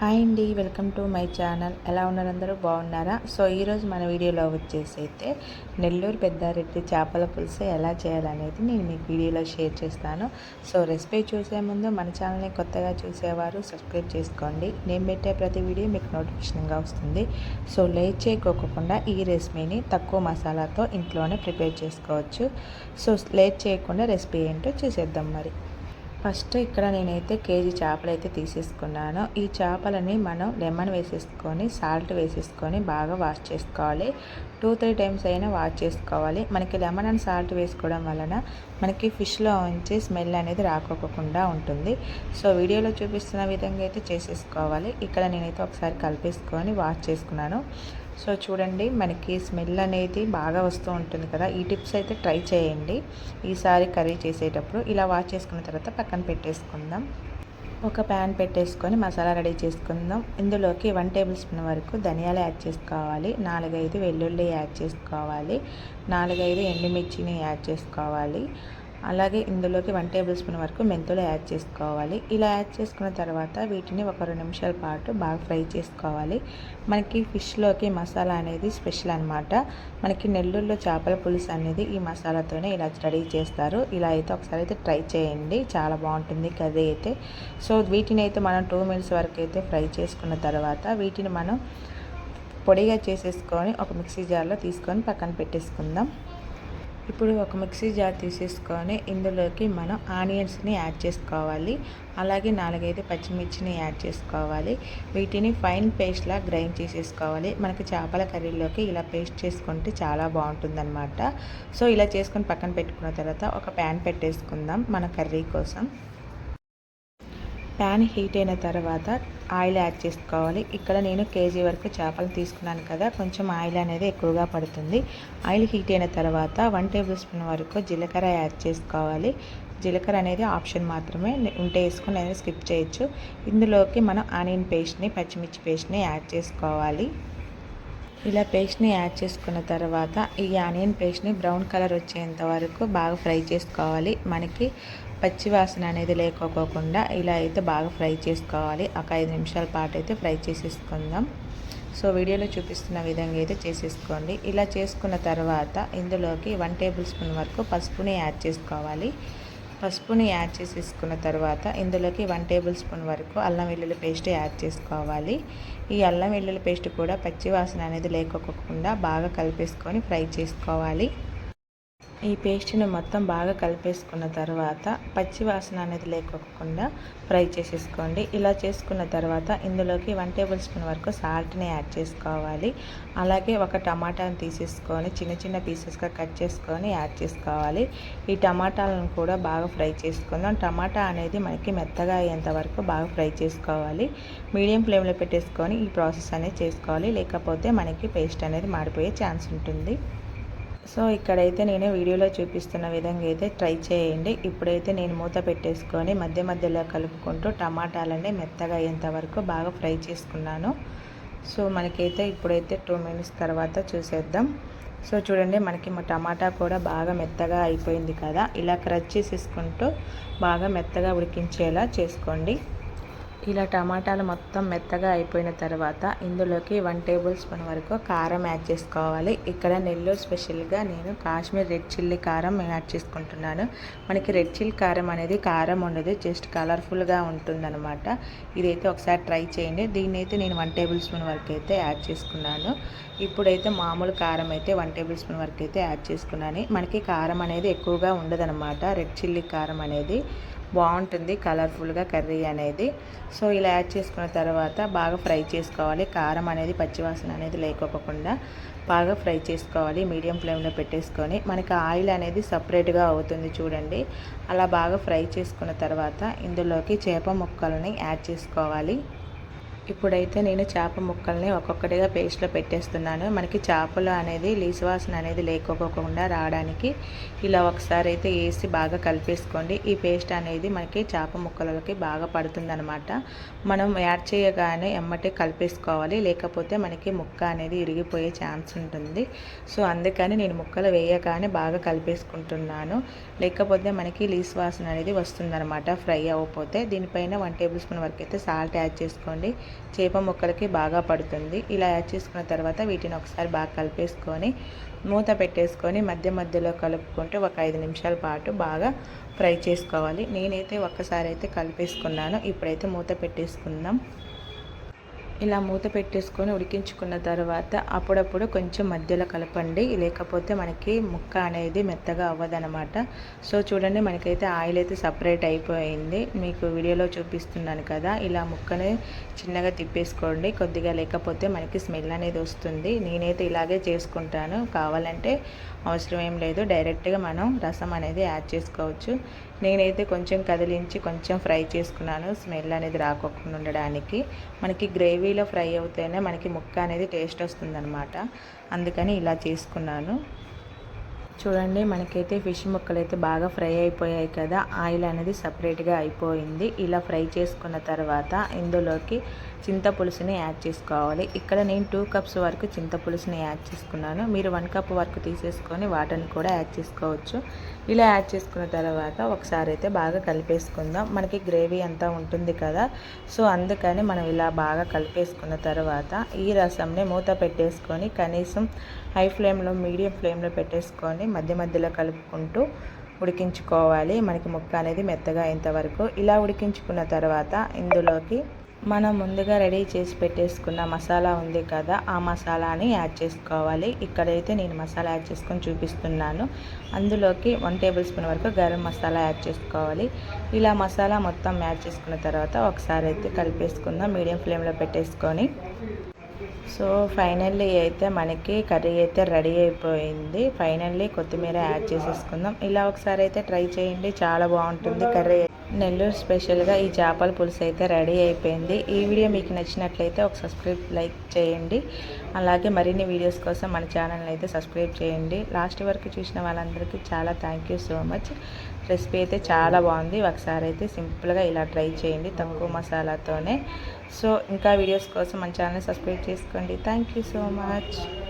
Hi అండి welcome to my channel. ఎలా ఉన్నారు అందరూ? బాగున్నారా? సో ఈరోజు మన వీడియోలో వచ్చేసి అయితే నెల్లూరు పెద్దారెడ్డి చేపల పులుసు ఎలా చేయాలనేది నేను మీకు వీడియోలో షేర్ చేస్తాను. సో రెసిపీ చూసే ముందు మన ఛానల్ని కొత్తగా చూసేవారు సబ్స్క్రైబ్ చేసుకోండి. నేను పెట్టే ప్రతి వీడియో మీకు నోటిఫికేషన్గా వస్తుంది. సో లేట్ చేయకోకుండా ఈ రెసిపీని తక్కువ మసాలాతో ఇంట్లోనే ప్రిపేర్ చేసుకోవచ్చు. సో లేట్ చేయకుండా రెసిపీ ఏంటో చూసేద్దాం మరి. ఫస్ట్ ఇక్కడ నేనైతే కేజీ చేపలు అయితే తీసేసుకున్నాను. ఈ చేపలని మనం లెమన్ వేసేసుకొని సాల్ట్ వేసేసుకొని బాగా వాష్ చేసుకోవాలి. టూ త్రీ టైమ్స్ అయినా వాష్ చేసుకోవాలి. మనకి లెమన్ అండ్ సాల్ట్ వేసుకోవడం వలన మనకి ఫిష్లో ఉంచి స్మెల్ అనేది రాకోకుండా ఉంటుంది. సో వీడియోలో చూపిస్తున్న విధంగా అయితే చేసేసుకోవాలి. ఇక్కడ నేనైతే ఒకసారి కలిపేసుకొని వాష్ చేసుకున్నాను. సో చూడండి మనకి స్మెల్ అనేది బాగా వస్తూ ఉంటుంది కదా. ఈ టిప్స్ అయితే ట్రై చేయండి. ఈసారి కర్రీ చేసేటప్పుడు ఇలా వాష్ చేసుకున్న తర్వాత పక్కన పెట్టేసుకుందాం. ఒక ప్యాన్ పెట్టేసుకొని మసాలా రెడీ చేసుకుందాం. ఇందులోకి వన్ టేబుల్ స్పూన్ వరకు ధనియాలు యాడ్ చేసుకోవాలి. నాలుగైదు వెల్లుల్లి యాడ్ చేసుకోవాలి. నాలుగైదు ఎండుమిర్చిని యాడ్ చేసుకోవాలి. అలాగే ఇందులోకి వన్ టేబుల్ స్పూన్ వరకు మెంతులు యాడ్ చేసుకోవాలి. ఇలా యాడ్ చేసుకున్న తర్వాత వీటిని ఒక రెండు నిమిషాల పాటు బాగా ఫ్రై చేసుకోవాలి. మనకి ఫిష్లోకి మసాలా అనేది స్పెషల్ అనమాట మనకి నెల్లూరులో చేపల పులుసు అనేది ఈ మసాలాతోనే ఇలా రెడీ చేస్తారు. ఇలా అయితే ఒకసారి అయితే ట్రై చేయండి. చాలా బాగుంటుంది కర్రీ అయితే. సో వీటిని అయితే మనం టూ మినిట్స్ వరకు అయితే ఫ్రై చేసుకున్న తర్వాత వీటిని మనం పొడిగా చేసేసుకొని ఒక మిక్సీ జార్లో తీసుకొని పక్కన పెట్టేసుకుందాం. ఇప్పుడు ఒక మిక్సీ జార్ తీసేసుకొని ఇందులోకి మనం ఆనియన్స్ని యాడ్ చేసుకోవాలి. అలాగే నాలుగైదు పచ్చిమిర్చిని యాడ్ చేసుకోవాలి. వీటిని ఫైన్ పేస్ట్లా గ్రైండ్ చేసేసుకోవాలి. మనకి చేపల కర్రీలోకి ఇలా పేస్ట్ చేసుకుంటే చాలా బాగుంటుందన్నమాట. సో ఇలా చేసుకొని పక్కన పెట్టుకున్న తర్వాత ఒక ప్యాన్ పెట్టేసుకుందాం మన కర్రీ కోసం. ప్యాన్ హీట్ అయిన తర్వాత ఆయిల్ యాడ్ చేసుకోవాలి. ఇక్కడ నేను కేజీ వరకు చేపలు తీసుకున్నాను కదా కొంచెం ఆయిల్ అనేది ఎక్కువగా పడుతుంది. ఆయిల్ హీట్ అయిన తర్వాత వన్ టేబుల్ స్పూన్ వరకు జీలకర్ర యాడ్ చేసుకోవాలి. జీలకర్ర అనేది ఆప్షన్ మాత్రమే ఉంటే వేసుకుని అనేది స్కిప్ చేయొచ్చు. ఇందులోకి మనం ఆనియన్ పేస్ట్ని పచ్చిమిర్చి పేస్ట్ని యాడ్ చేసుకోవాలి. ఇలా పేస్ట్ని యాడ్ చేసుకున్న తర్వాత ఈ ఆనియన్ పేస్ట్ని బ్రౌన్ కలర్ వచ్చేంత వరకు బాగా ఫ్రై చేసుకోవాలి. మనకి పచ్చి వాసన అనేది లేకపోకుండా ఇలా అయితే బాగా ఫ్రై చేసుకోవాలి. ఒక ఐదు నిమిషాల పాటు అయితే ఫ్రై చేసేసుకుందాం. సో వీడియోలో చూపిస్తున్న విధంగా అయితే చేసేసుకోండి. ఇలా చేసుకున్న తర్వాత ఇందులోకి వన్ టేబుల్ స్పూన్ వరకు పసుపుని యాడ్ చేసుకోవాలి. పసుపుని యాడ్ చేసేసుకున్న తర్వాత ఇందులోకి వన్ టేబుల్ స్పూన్ వరకు అల్లం వెల్లుల్లి పేస్ట్ యాడ్ చేసుకోవాలి. ఈ అల్లం వెల్లుల్లి పేస్ట్ కూడా పచ్చి వాసన అనేది లేకోకుండా బాగా కలిపేసుకొని ఫ్రై చేసుకోవాలి. ఈ పేస్ట్ని మొత్తం బాగా కలిపేసుకున్న తర్వాత పచ్చివాసన అనేది లేకోకుండా ఫ్రై చేసేసుకోండి. ఇలా చేసుకున్న తర్వాత ఇందులోకి వన్ టేబుల్ స్పూన్ వరకు సాల్ట్ని యాడ్ చేసుకోవాలి. అలాగే ఒక టమాటాని తీసేసుకొని చిన్న చిన్న పీసెస్గా కట్ చేసుకొని యాడ్ చేసుకోవాలి. ఈ టమాటాలను కూడా బాగా ఫ్రై చేసుకుందాం. టమాటా అనేది మనకి మెత్తగా అయ్యేంత వరకు బాగా ఫ్రై చేసుకోవాలి. మీడియం ఫ్లేమ్లో పెట్టేసుకొని ఈ ప్రాసెస్ అనేది చేసుకోవాలి. లేకపోతే మనకి పేస్ట్ అనేది మాడిపోయే ఛాన్స్ ఉంటుంది. సో ఇక్కడైతే నేను వీడియోలో చూపిస్తున్న విధంగా అయితే ట్రై చేయండి. ఇప్పుడైతే నేను మూత పెట్టేసుకొని మధ్య మధ్యలో కలుపుకుంటూ టమాటాలని మెత్తగా అయ్యేంత వరకు బాగా ఫ్రై చేసుకున్నాను. సో మనకైతే ఇప్పుడైతే టూ మినిట్స్ తర్వాత చూసేద్దాం. సో చూడండి మనకి మా టమాటా కూడా బాగా మెత్తగా అయిపోయింది కదా. ఇలా క్రచ్ చేసేసుకుంటూ బాగా మెత్తగా ఉడికించేలా చేసుకోండి. ఇలా టమాటాలు మొత్తం మెత్తగా అయిపోయిన తర్వాత ఇందులోకి వన్ టేబుల్ స్పూన్ వరకు కారం యాడ్ చేసుకోవాలి. ఇక్కడ నెల్లూరు స్పెషల్గా నేను కాశ్మీర్ రెడ్ చిల్లీ కారం యాడ్ చేసుకుంటున్నాను. మనకి రెడ్ చిల్లీ కారం అనేది కారం ఉండదు జస్ట్ కలర్ఫుల్గా ఉంటుందన్నమాట. ఇదైతే ఒకసారి ట్రై చేయండి. దీన్ని అయితే నేను వన్ టేబుల్ స్పూన్ వరకు అయితే యాడ్ చేసుకున్నాను. ఇప్పుడైతే మామూలు కారం అయితే వన్ టేబుల్ స్పూన్ వరకు అయితే యాడ్ చేసుకున్నాను. మనకి కారం అనేది ఎక్కువగా ఉండదనమాట రెడ్ చిల్లీ కారం అనేది. బాగుంటుంది కలర్ఫుల్గా కర్రీ అనేది. సో ఇలా యాడ్ చేసుకున్న తర్వాత బాగా ఫ్రై చేసుకోవాలి. కారం అనేది పచ్చివాసన అనేది లేకోకుండా బాగా ఫ్రై చేసుకోవాలి. మీడియం ఫ్లేమ్లో పెట్టేసుకొని మనకి ఆయిల్ అనేది సపరేట్గా అవుతుంది చూడండి. అలా బాగా ఫ్రై చేసుకున్న తర్వాత ఇందులోకి చేప ముక్కలని యాడ్ చేసుకోవాలి. ఇప్పుడైతే నేను చేప ముక్కల్ని ఒక్కొక్కటిగా పేస్ట్లో పెట్టేస్తున్నాను. మనకి చేపలు అనేది లీసువాసన అనేది లేకపోకుండా రావడానికి ఇలా ఒకసారి అయితే వేసి బాగా కలిపేసుకోండి. ఈ పేస్ట్ అనేది మనకి చేప ముక్కలకి బాగా పడుతుందనమాట మనం యాడ్ చేయగానే ఎమ్మటే కలిపేసుకోవాలి. లేకపోతే మనకి ముక్క అనేది ఇరిగిపోయే ఛాన్స్ ఉంటుంది. సో అందుకని నేను ముక్కలు వేయగానే బాగా కలిపేసుకుంటున్నాను. లేకపోతే మనకి లీస్ వాసన అనేది వస్తుందన్నమాట. ఫ్రై అవ్వకపోతే దీనిపైన వన్ టేబుల్ స్పూన్ వరకు అయితే సాల్ట్ యాడ్ చేసుకోండి. చేప ముక్కలకి బాగా పడుతుంది. ఇలా యాడ్ చేసుకున్న తర్వాత వీటిని ఒకసారి బాగా కలిపేసుకొని మూత పెట్టేసుకొని మధ్య మధ్యలో కలుపుకుంటూ ఒక ఐదు నిమిషాల పాటు బాగా ఫ్రై చేసుకోవాలి. నేనైతే ఒక్కసారి అయితే కలిపేసుకున్నాను. ఇప్పుడైతే మూత పెట్టేసుకుందాం. ఇలా మూత పెట్టేసుకొని ఉడికించుకున్న తర్వాత అప్పుడప్పుడు కొంచెం మధ్యలో కలపండి. లేకపోతే మనకి ముక్క అనేది మెత్తగా అవ్వదనమాట సో చూడండి మనకైతే ఆయిల్ అయితే సపరేట్ అయిపోయింది. మీకు వీడియోలో చూపిస్తున్నాను కదా ఇలా ముక్కని చిన్నగా తిప్పేసుకోండి. కొద్దిగా లేకపోతే మనకి స్మెల్ అనేది వస్తుంది. నేనైతే ఇలాగే చేసుకుంటాను. కావాలంటే అవసరం ఏం లేదు. డైరెక్ట్గా మనం రసం అనేది యాడ్ చేసుకోవచ్చు. నేనైతే కొంచెం కదిలించి కొంచెం ఫ్రై చేసుకున్నాను. స్మెల్ అనేది రాకోకుండా ఉండడానికి. మనకి గ్రేవీలో ఫ్రై అవుతేనే మనకి ముక్క అనేది టేస్ట్ వస్తుందన్నమాట. అందుకని ఇలా చేసుకున్నాను. చూడండి మనకైతే ఫిష్ ముక్కలు అయితే బాగా ఫ్రై అయిపోయాయి కదా. ఆయిల్ అనేది సపరేట్గా అయిపోయింది. ఇలా ఫ్రై చేసుకున్న తర్వాత ఇందులోకి చింతపులుసుని యాడ్ చేసుకోవాలి. ఇక్కడ నేను టూ కప్స్ వరకు చింతపులుసుని యాడ్ చేసుకున్నాను. మీరు వన్ కప్ వరకు తీసేసుకొని వాటర్ని కూడా యాడ్ చేసుకోవచ్చు. ఇలా యాడ్ చేసుకున్న తర్వాత ఒకసారి అయితే బాగా కలిపేసుకుందాం. మనకి గ్రేవీ అంతా ఉంటుంది కదా. సో అందుకని మనం ఇలా బాగా కలిపేసుకున్న తర్వాత ఈ రసంని మూత పెట్టేసుకొని కనీసం హై ఫ్లేమ్లో మీడియం ఫ్లేమ్లో పెట్టేసుకొని మధ్య మధ్యలో కలుపుకుంటూ ఉడికించుకోవాలి. మనకి ముక్క అనేది మెత్తగా అయ్యేంతవరకు ఇలా ఉడికించుకున్న తర్వాత ఇందులోకి మనం ముందుగా రెడీ చేసి పెట్టేసుకున్న మసాలా ఉంది కదా ఆ మసాలాని యాడ్ చేసుకోవాలి. ఇక్కడైతే నేను మసాలా యాడ్ చేసుకొని చూపిస్తున్నాను. అందులోకి వన్ టేబుల్ స్పూన్ వరకు గరం మసాలా యాడ్ చేసుకోవాలి. ఇలా మసాలా మొత్తం యాడ్ చేసుకున్న తర్వాత ఒకసారి అయితే కలిపేసుకుందాం. మీడియం ఫ్లేమ్లో పెట్టేసుకొని సో ఫైనల్లీ అయితే మనకి కర్రీ అయితే రెడీ అయిపోయింది. ఫైనల్లీ కొత్తిమీర యాడ్ చేసేసుకుందాం. ఇలా ఒకసారి అయితే ట్రై చేయండి. చాలా బాగుంటుంది కర్రీ. నెల్లూరు స్పెషల్గా ఈ చేపల పులుసు అయితే రెడీ అయిపోయింది. ఈ వీడియో మీకు నచ్చినట్లయితే ఒక సబ్స్క్రైబ్ లైక్ చేయండి. అలాగే మరిన్ని వీడియోస్ కోసం మన ఛానల్ని అయితే సబ్స్క్రైబ్ చేయండి. లాస్ట్ వరకు చూసిన వాళ్ళందరికీ చాలా thank you so much. Recipe అయితే చాలా బాగుంది. ఒకసారి అయితే సింపుల్గా ఇలా ట్రై చేయండి తక్కువ మసాలాతోనే. సో ఇంకా వీడియోస్ కోసం మన ఛానల్ సబ్స్క్రైబ్ చేసుకోండి. Thank you so much.